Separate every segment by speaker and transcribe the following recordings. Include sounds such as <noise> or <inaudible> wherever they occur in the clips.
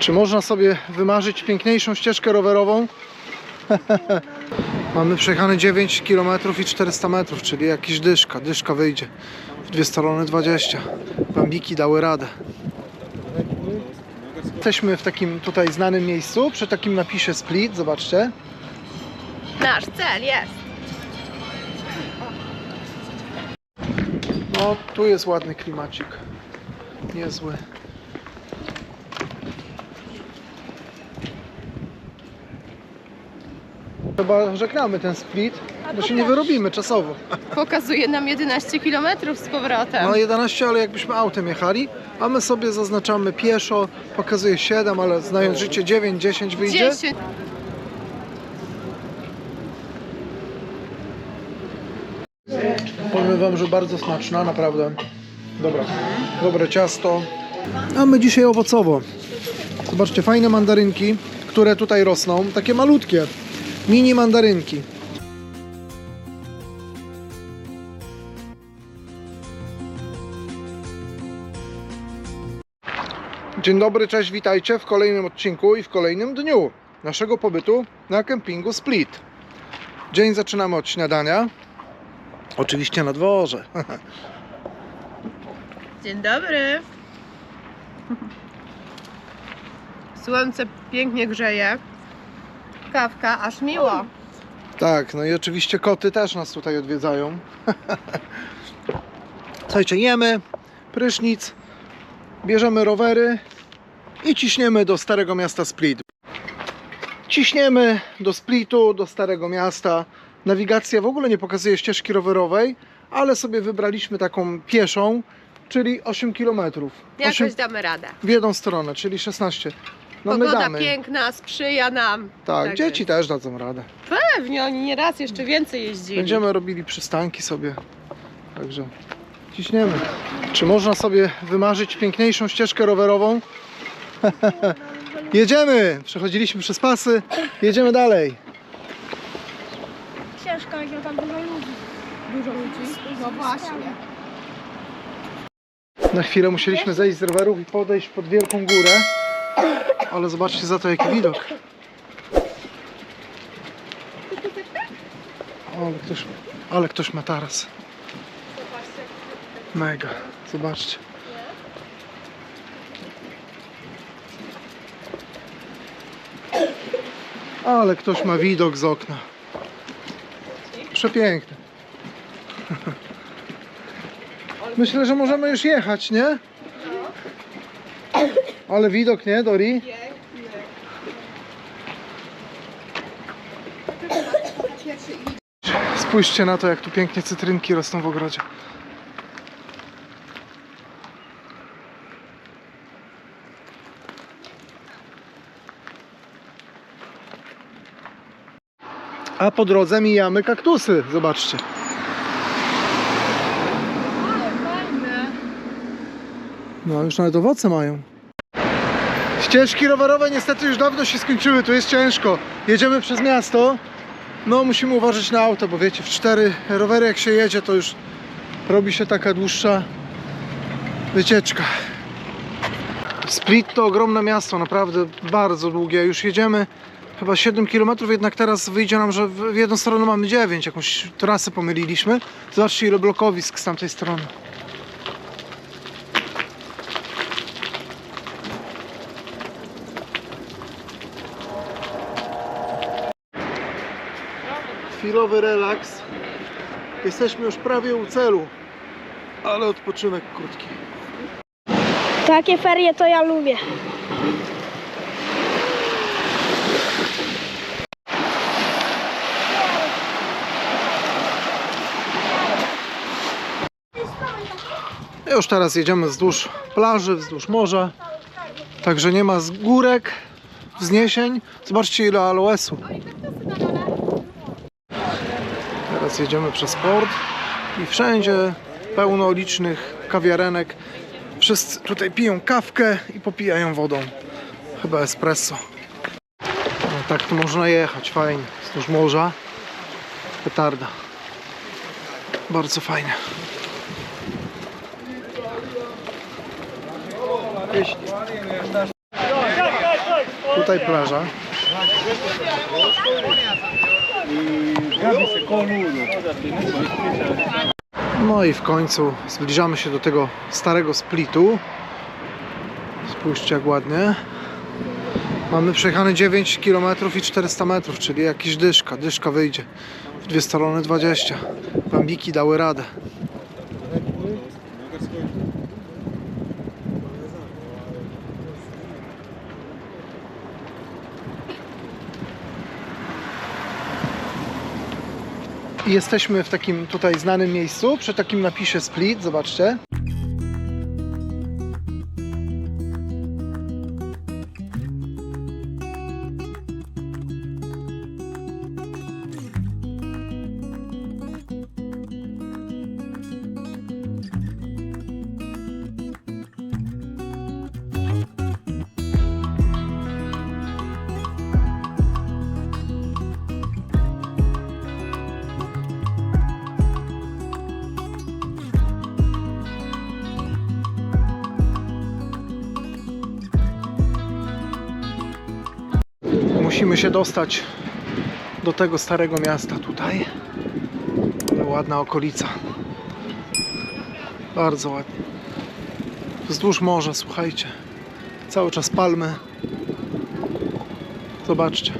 Speaker 1: Czy można sobie wymarzyć piękniejszą ścieżkę rowerową? <laughs> Mamy przejechane 9 km i 400 metrów, czyli jakiś dyszka. Dyszka wyjdzie. W dwie strony 20. Bambiki dały radę. Jesteśmy w takim tutaj znanym miejscu, przy takim napisie Split, zobaczcie.
Speaker 2: Nasz cel jest.
Speaker 1: No, tu jest ładny klimacik. Niezły. Chyba żegnamy ten split, bo się nie wyrobimy czasowo.
Speaker 2: Pokazuje nam 11 km z powrotem.
Speaker 1: No 11, ale jakbyśmy autem jechali, a my sobie zaznaczamy pieszo, pokazuje 7, ale znając życie 9, 10 wyjdzie.
Speaker 2: 10.
Speaker 1: Powiem wam, że bardzo smaczna, naprawdę. Dobra, dobre ciasto. A my dzisiaj owocowo. Zobaczcie, fajne mandarynki, które tutaj rosną. Takie malutkie, mini mandarynki. Dzień dobry, cześć, witajcie w kolejnym odcinku i w kolejnym dniu naszego pobytu na kempingu Split. Dzień zaczynamy od śniadania. Oczywiście na dworze. <laughs>
Speaker 2: Dzień dobry. Słońce pięknie grzeje. Kawka, aż miło.
Speaker 1: Tak, no i oczywiście koty też nas tutaj odwiedzają. <laughs> Słuchajcie, jemy, prysznic, bierzemy rowery i ciśniemy do Starego Miasta Split. Ciśniemy do Splitu, do Starego Miasta. Nawigacja w ogóle nie pokazuje ścieżki rowerowej, ale sobie wybraliśmy taką pieszą, czyli 8 km.
Speaker 2: Jakoś damy radę.
Speaker 1: w jedną stronę, czyli 16. No my
Speaker 2: Pogoda
Speaker 1: damy.
Speaker 2: piękna, sprzyja nam.
Speaker 1: Tak,
Speaker 2: Tak
Speaker 1: dzieci
Speaker 2: jest.
Speaker 1: też dadzą radę.
Speaker 2: Pewnie, oni nie raz jeszcze więcej jeździli.
Speaker 1: Będziemy robili przystanki sobie. Także ciśniemy. Czy można sobie wymarzyć piękniejszą ścieżkę rowerową? <laughs> jedziemy! Przechodziliśmy przez pasy. Jedziemy dalej.
Speaker 3: Ciężko, jak tam dużo ludzi.
Speaker 2: Dużo ludzi. No właśnie.
Speaker 1: Na chwilę musieliśmy zejść z rowerów i podejść pod wielką górę. Ale zobaczcie za to jaki widok. Ale ktoś, ale ktoś ma taras. Mega. Zobaczcie. Ale ktoś ma widok z okna. Przepiękny. <laughs> Myślę, że możemy już jechać, nie? Ale widok, nie, Dori? Spójrzcie na to, jak tu pięknie cytrynki rosną w ogrodzie. A po drodze mijamy kaktusy, zobaczcie. No, już nawet owoce mają. Ścieżki rowerowe niestety już dawno się skończyły, tu jest ciężko. Jedziemy przez miasto. No, musimy uważać na auto, bo wiecie, w cztery rowery jak się jedzie, to już robi się taka dłuższa wycieczka. Split to ogromne miasto, naprawdę bardzo długie. Już jedziemy chyba 7 km, jednak teraz wyjdzie nam, że w jedną stronę mamy 9, jakąś trasę pomyliliśmy. Zobaczcie ile blokowisk z tamtej strony. Chwilowy relaks. Jesteśmy już prawie u celu, ale odpoczynek krótki.
Speaker 3: Takie ferie to ja lubię.
Speaker 1: Już teraz jedziemy wzdłuż plaży, wzdłuż morza. Także nie ma z górek, wzniesień. Zobaczcie ile aloesu. Jedziemy przez port i wszędzie pełno licznych kawiarenek. Wszyscy tutaj piją kawkę i popijają wodą. Chyba espresso. No, tak tu można jechać, fajnie. Wzdłuż morza. Petarda. Bardzo fajnie. Tutaj plaża. No i w końcu zbliżamy się do tego starego splitu. Spójrzcie jak ładnie. Mamy przejechane 9 km i 400 metrów, czyli jakiś dyszka. Dyszka wyjdzie. W dwie strony 20. Bambiki dały radę. Jesteśmy w takim tutaj znanym miejscu, przy takim napisie Split, zobaczcie. Musimy się dostać do tego starego miasta tutaj. Ale ładna okolica. Bardzo ładnie. Wzdłuż morza, słuchajcie. Cały czas palmy. Zobaczcie.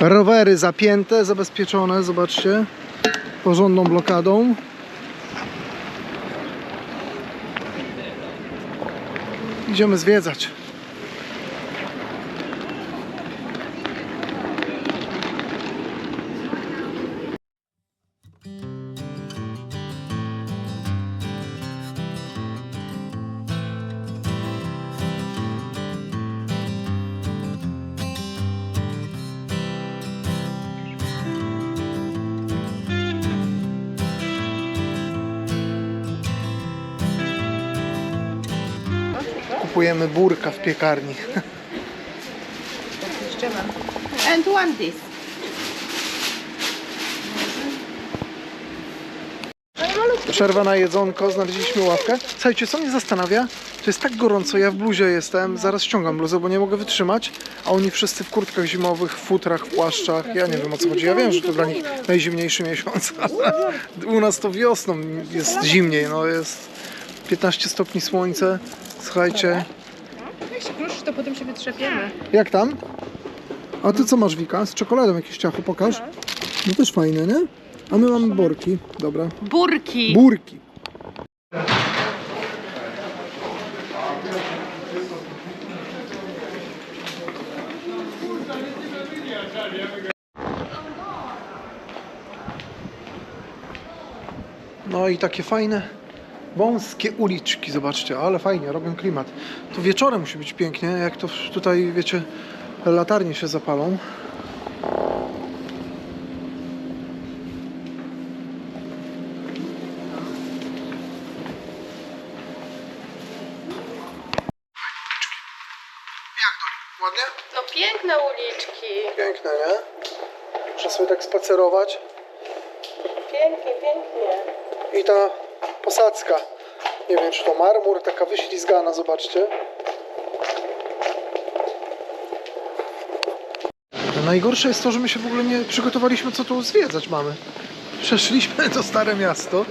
Speaker 1: Rowery zapięte, zabezpieczone, zobaczcie. Porządną blokadą. Idziemy zwiedzać. Kupujemy burka w piekarni.
Speaker 2: Jeszcze mam. And one this.
Speaker 1: Przerwa na jedzonko, znaleźliśmy ławkę. Słuchajcie, co mnie zastanawia? To jest tak gorąco, ja w bluzie jestem, zaraz ściągam bluzę, bo nie mogę wytrzymać, a oni wszyscy w kurtkach zimowych, w futrach, w płaszczach. Ja nie wiem o co chodzi. Ja wiem, że to dla nich najzimniejszy miesiąc, ale <laughs> u nas to wiosną jest zimniej, no jest 15 stopni słońce. Słuchajcie,
Speaker 2: Jak się kruszysz, to potem się wytrzepiemy.
Speaker 1: jak tam? A ty co masz, Wika? Z czekoladą jakieś ciacho, pokaż. No też fajne, nie? A my mamy borki, dobra.
Speaker 2: Burki.
Speaker 1: Burki. No i takie fajne, wąskie uliczki, zobaczcie, ale fajnie, robią klimat. To wieczorem musi być pięknie, jak to tutaj, wiecie, latarnie się zapalą. Ładnie?
Speaker 2: No piękne uliczki.
Speaker 1: Piękne, nie? Muszę sobie tak spacerować.
Speaker 2: Pięknie, pięknie.
Speaker 1: I ta posadzka. Nie wiem, czy to wyślizgana, zobaczcie. Najgorsze jest to, że my się w ogóle nie przygotowaliśmy, co tu zwiedzać mamy. Przeszliśmy <laughs> to stare miasto.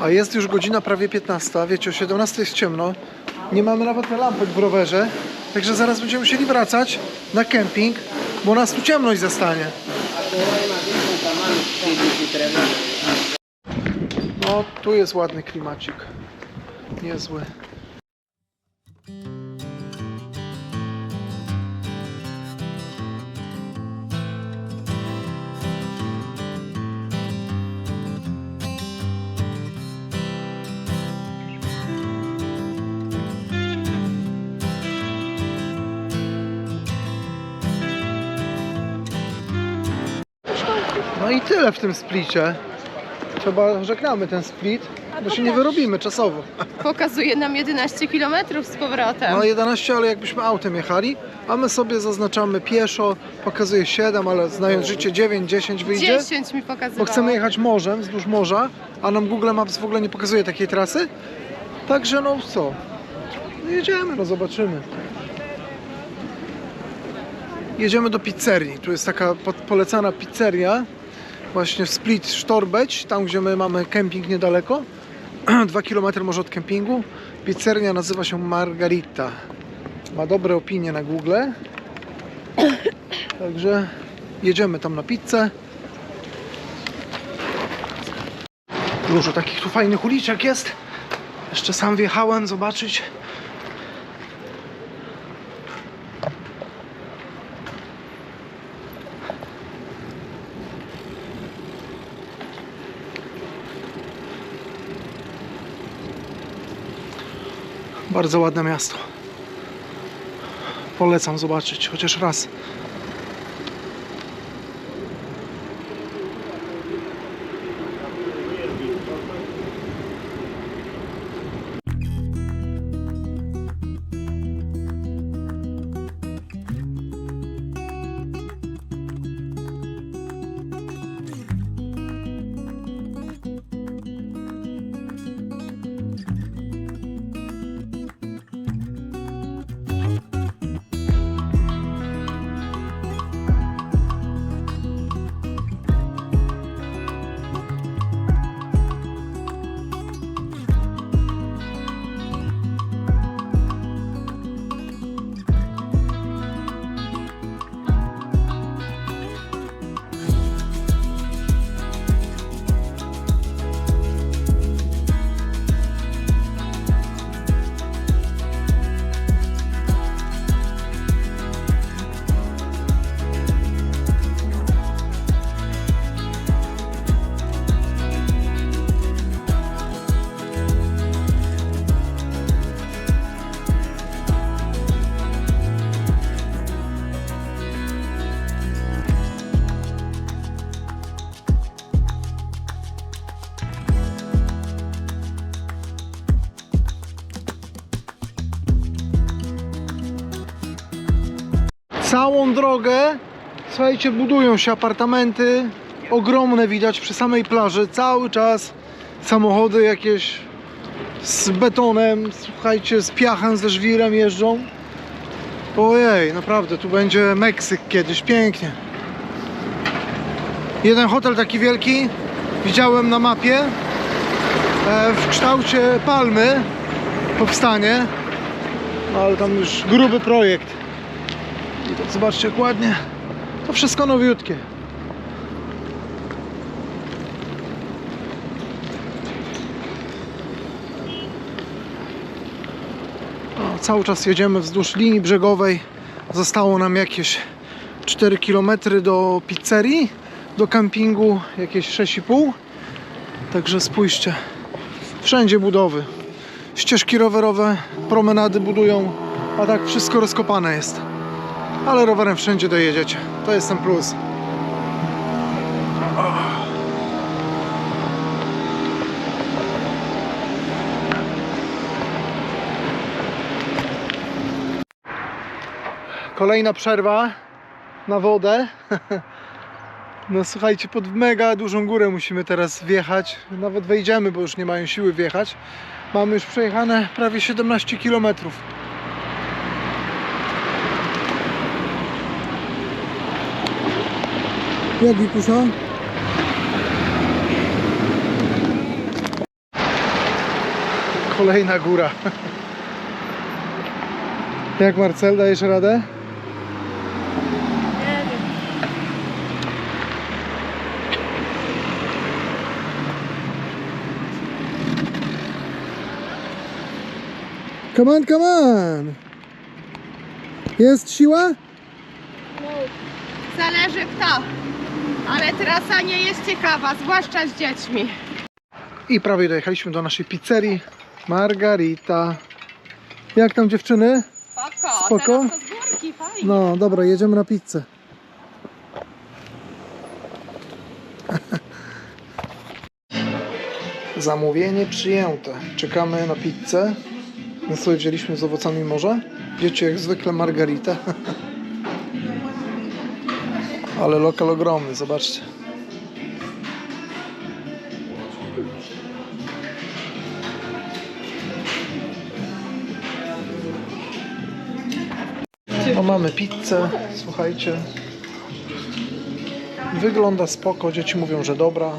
Speaker 1: A jest już godzina prawie 15. Wiecie, o 17 jest ciemno. Nie mamy nawet lampek w rowerze. Także zaraz będziemy musieli wracać na kemping, bo nas tu ciemność zastanie. No, tu jest ładny klimacik. Niezły. No i tyle w tym splicie. Chyba żegnamy ten split, bo się nie wyrobimy czasowo.
Speaker 2: Pokazuje nam 11 km z powrotem.
Speaker 1: No 11, ale jakbyśmy autem jechali, a my sobie zaznaczamy pieszo, pokazuje 7, ale znając życie 9, 10 wyjdzie.
Speaker 2: 10 mi pokazywało.
Speaker 1: Bo chcemy jechać morzem, wzdłuż morza, a nam Google Maps w ogóle nie pokazuje takiej trasy. Także no co? No jedziemy, no zobaczymy. Jedziemy do pizzerii. Tu jest taka polecana pizzeria. Właśnie w Split Sztorbeć, tam gdzie my mamy kemping niedaleko. <clears throat> Dwa kilometry może od kempingu. Pizzeria nazywa się Margarita. Ma dobre opinie na Google. Także jedziemy tam na pizzę. Dużo takich tu fajnych uliczek jest. Jeszcze sam wjechałem zobaczyć. Bardzo ładne miasto. Polecam zobaczyć chociaż raz. Całą drogę, słuchajcie, budują się apartamenty. Ogromne widać przy samej plaży. Cały czas samochody jakieś z betonem, słuchajcie, z piachem, ze żwirem jeżdżą. Ojej, naprawdę, tu będzie Meksyk kiedyś, pięknie. Jeden hotel taki wielki, widziałem na mapie, e, w kształcie palmy powstanie, No, ale tam już gruby projekt. I tak zobaczcie jak ładnie. To wszystko nowiutkie. Cały czas jedziemy wzdłuż linii brzegowej. Zostało nam jakieś 4 km do pizzerii, do kampingu jakieś 6,5. Także spójrzcie. Wszędzie budowy. Ścieżki rowerowe, promenady budują, a tak wszystko rozkopane jest ale rowerem wszędzie dojedziecie. To jest ten plus. Kolejna przerwa na wodę. <laughs> No słuchajcie, pod mega dużą górę musimy teraz wjechać. Nawet wejdziemy, bo już nie mają siły wjechać. Mamy już przejechane prawie 17 kilometrów. Jak Wikusia? Kolejna góra. Jak Marcel, dajesz radę?
Speaker 3: Nie wiem.
Speaker 1: Come on, come on! Jest siła?
Speaker 3: No.
Speaker 2: Zależy kto. Ale trasa nie jest ciekawa, zwłaszcza z dziećmi.
Speaker 1: I prawie dojechaliśmy do naszej pizzerii. Margarita. Jak tam dziewczyny?
Speaker 2: Spoko,
Speaker 1: Spoko?
Speaker 2: teraz to z górki, fajnie.
Speaker 1: No dobra, jedziemy na pizzę. <laughs> Zamówienie przyjęte. Czekamy na pizzę. My sobie wzięliśmy z owocami morza. Wiecie, jak zwykle margaritę. <laughs> Ale lokal ogromny, zobaczcie. No mamy pizzę, słuchajcie. Wygląda spoko, dzieci mówią, że dobra.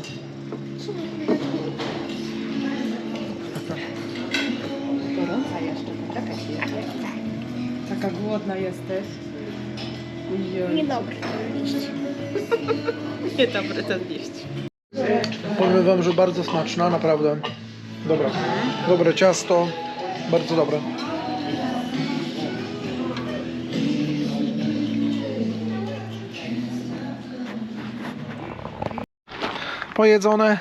Speaker 2: Gorąca jeszcze, poczekaj chwilę. Taka głodna jesteś.
Speaker 3: Niedobry. <laughs>
Speaker 2: Niedobry ten liść.
Speaker 1: Powiem wam, że bardzo smaczna, naprawdę. Dobra. Dobre ciasto, bardzo dobre. Pojedzone.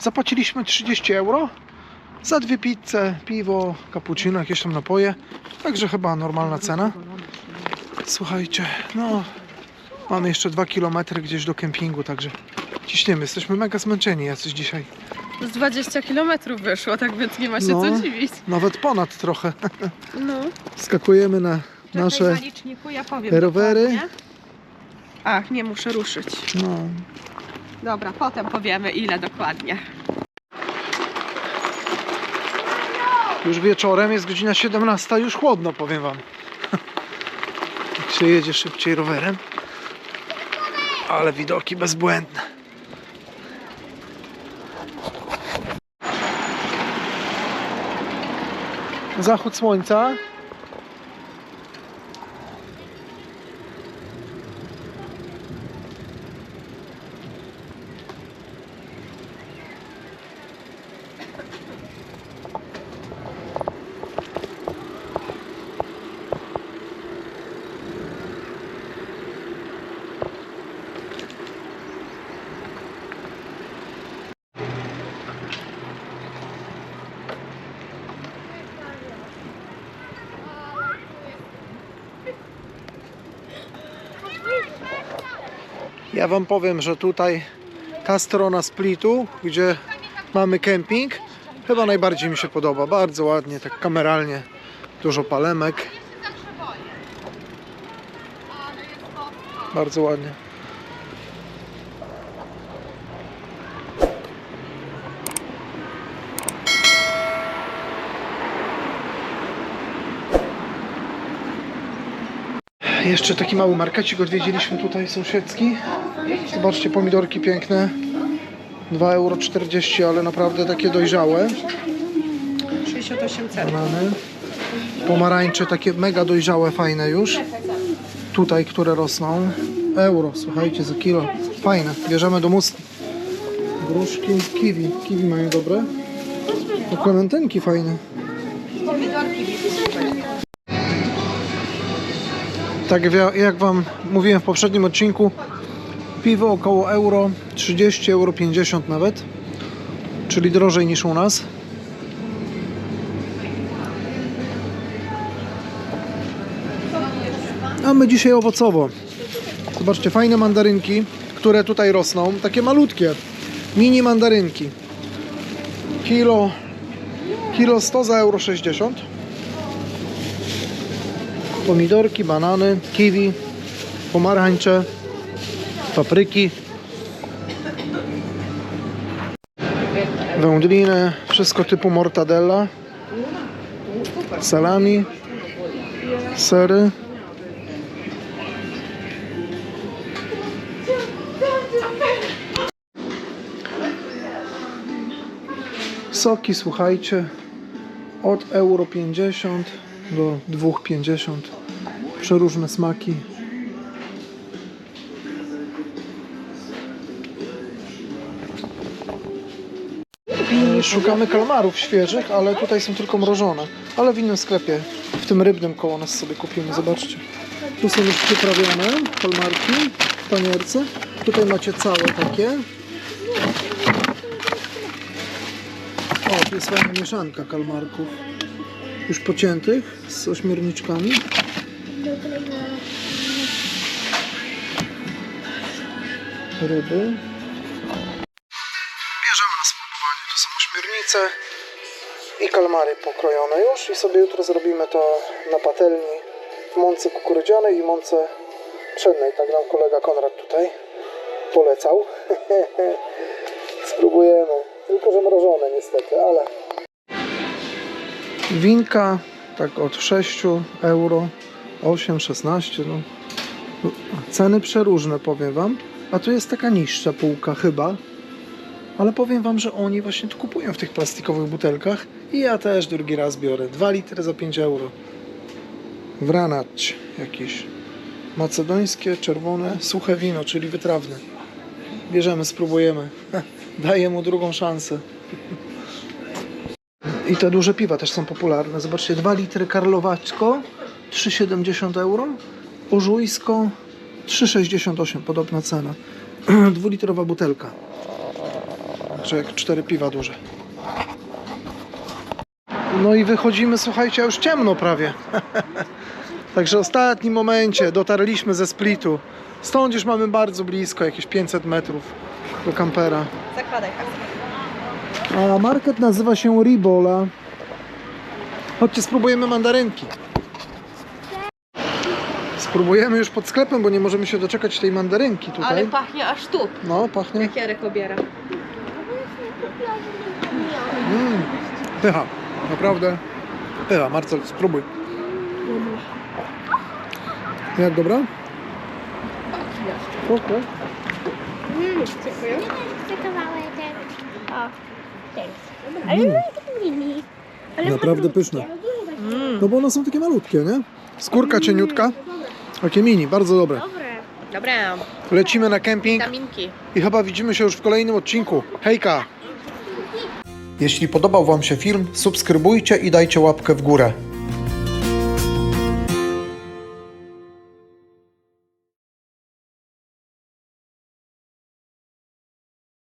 Speaker 1: Zapłaciliśmy 30 euro za dwie pizze, piwo, cappuccino, jakieś tam napoje. Także chyba normalna cena. Słuchajcie, no mamy jeszcze 2 km gdzieś do kempingu, także ciśniemy. Jesteśmy mega zmęczeni jacyś dzisiaj.
Speaker 2: Z 20 km wyszło, tak więc nie ma się
Speaker 1: No.
Speaker 2: co dziwić.
Speaker 1: Nawet ponad trochę.
Speaker 2: No.
Speaker 1: Skakujemy na
Speaker 2: Czekaj,
Speaker 1: nasze.
Speaker 2: na liczniku ja powiem
Speaker 1: rowery.
Speaker 2: dokładnie. Ach, nie muszę ruszyć.
Speaker 1: No,
Speaker 2: Dobra, potem powiemy ile dokładnie.
Speaker 1: już wieczorem jest godzina 17, już chłodno, powiem wam. Się jedzie szybciej rowerem. Ale widoki bezbłędne. Zachód słońca. Ja wam powiem, że tutaj ta strona Splitu, gdzie mamy kemping, chyba najbardziej mi się podoba. Bardzo ładnie, tak kameralnie. Dużo palemek. Bardzo ładnie. Jeszcze taki mały markecik odwiedziliśmy tutaj sąsiedzki. Zobaczcie, pomidorki piękne. 2,40 euro, ale naprawdę takie dojrzałe.
Speaker 2: 68 cen.
Speaker 1: Banany. Pomarańcze takie mega dojrzałe, fajne już. Tutaj, które rosną. Euro, słuchajcie, za kilo. Fajne, bierzemy do muski. Gruszki, kiwi. Kiwi mają dobre. No klementynki fajne. Tak jak- Wam mówiłem w poprzednim odcinku, piwo około euro, 30 euro 50 nawet, czyli drożej niż u nas. A my dzisiaj owocowo. Zobaczcie, fajne mandarynki, które tutaj rosną, takie malutkie, mini mandarynki. Kilo, kilo 100 za euro 60. pomidorki, banany, kiwi, pomarańcze, papryki, wędliny, wszystko typu mortadella, salami, sery. Soki, słuchajcie, od euro 50 do 2,50. Przeróżne smaki. Szukamy kalmarów świeżych, ale tutaj są tylko mrożone. Ale w innym sklepie, w tym rybnym koło nas sobie kupimy, zobaczcie. Tu są już przyprawione kalmarki w panierce. Tutaj macie całe takie. O, tu jest fajna mieszanka kalmarków. Już pociętych z ośmiorniczkami. Ryby. Bierzemy na spróbowanie. Tu są ośmiornice i kalmary pokrojone już. I sobie jutro zrobimy to na patelni w mące kukurydzianej i mące pszennej. Tak nam kolega Konrad tutaj polecał. <laughs> Spróbujemy. Tylko, że mrożone niestety, ale... Winka tak od 6 euro, 8, 16, no. Ceny przeróżne, powiem Wam. A tu jest taka niższa półka chyba. Ale powiem Wam, że oni właśnie tu kupują w tych plastikowych butelkach. I ja też drugi raz biorę. 2 litry za 5 euro. Wranacz jakiś. Macedońskie, czerwone, suche wino, czyli wytrawne. Bierzemy, spróbujemy. <laughs> Daję mu drugą szansę. I te duże piwa też są popularne. Zobaczcie, 2 litry Karlowaczko 3,70 euro. Ożujsko 3,68, podobna cena. <clears throat> Dwulitrowa butelka. Czy jak cztery piwa duże. No i wychodzimy, słuchajcie, już ciemno prawie. <laughs> Także w ostatnim momencie dotarliśmy ze Splitu. Stąd już mamy bardzo blisko, jakieś 500 metrów do kampera.
Speaker 2: Zakładaj kasę.
Speaker 1: A market nazywa się Ribola. Chodźcie, spróbujemy mandarynki. Spróbujemy już pod sklepem, bo nie możemy się doczekać tej mandarynki tutaj.
Speaker 2: Ale pachnie aż tu,
Speaker 1: No, pachnie.
Speaker 2: jak Jarek obiera.
Speaker 1: Mm, pycha, naprawdę. Pycha, Marcel, spróbuj. Jak dobra? Spoko.
Speaker 3: Chcę kawałek. Thanks. Ale mm. mini. Ale
Speaker 1: Naprawdę
Speaker 3: malutkie.
Speaker 1: pyszne. No bo one są takie malutkie, nie? Skórka cieniutka. Takie mini, bardzo dobre.
Speaker 3: Dobre.
Speaker 2: Dobra,
Speaker 1: Lecimy na kemping.
Speaker 2: witaminki.
Speaker 1: i chyba widzimy się już w kolejnym odcinku. Hejka! Jeśli podobał Wam się film, subskrybujcie i dajcie łapkę w górę.